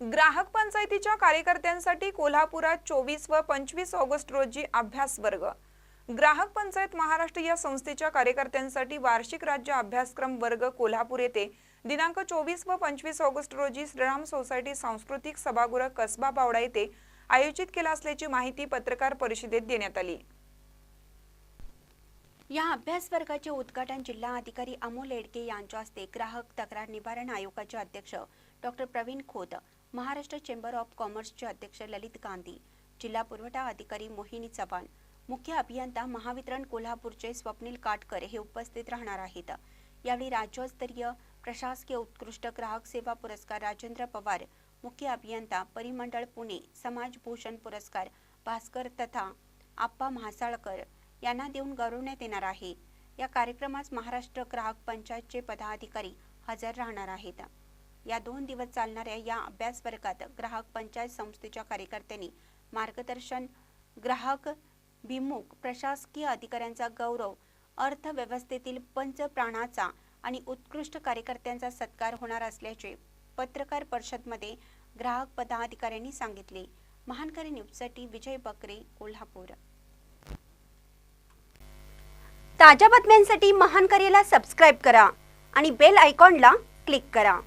ग्राहक पंचायतीच्या कार्यकर्त्यांसाठी कोल्हापुरात चोवीस व पंचवीस ऑगस्ट रोजी अभ्यास वर्ग. ग्राहक पंचायत महाराष्ट्र या संस्थेच्या कार्यकर्त्यांसाठी वार्षिक राज्य अभ्यासक्रम वर्ग कोल्हापूर येथे. दिनांक चोवीस व पंचवीस ऑगस्ट रोजी श्रीराम सोसायटी सांस्कृतिक सभागृह कसबा बावडा येथे आयोजित केला असल्याची माहिती पत्रकार परिषदेत देण्यात आली. या अभ्यास वर्गाचे उद्घाटन जिल्हा अधिकारी अमोल एडके यांच्या हस्ते ग्राहक तक्रार निवारण आयोगाचे अध्यक्ष doctor Pravin Khot Maharashtra chamber of कॉमर्सचे अध्यक्ष ललित गांधी जिल्हा पुरवठा अधिकारी मोहिनी चव्हाण मुख्य अभियंता महावितरण कोल्हापूरचे स्वप्नील काटकर हे उपस्थित राहणार आहेत. यावेळी राज्यस्तरीय प्रशासकीय उत्कृष्ट ग्राहक सेवा पुरस्कार राजेंद्र पवार मुख्य अभियंता परिमंडळ पुणे समाज भूषण पुरस्कार भास्कर तथा आप्पा म्हासाळकर यांना देऊन गौरवण्यात येणार आहे. या कार्यक्रमास महाराष्ट्र ग्राहक पंचायतचे पदाधिकारी हजर राहणार आहेत. या दोन दिवस चालणाऱ्या या अभ्यास वर्गात ग्राहक पंचायत संस्थेच्या कार्यकर्त्यांनी मार्गदर्शन ग्राहक भिमुख प्रशासकीय अधिकाऱ्यांचा गौरव अर्थव्यवस्थेतील पंचप्राणाचा आणि उत्कृष्ट कार्यकर्त्यांचा सत्कार होणार असल्याचे पत्रकार परिषदमध्ये ग्राहक पदाधिकाऱ्यांनी सांगितले. महानकरी न्यूजसाठी विजय बकरे कोल्हापूर. ताज्या बातम्यांसाठी महानकरीला सबस्क्राईब करा आणि बेल आयकॉनला क्लिक करा.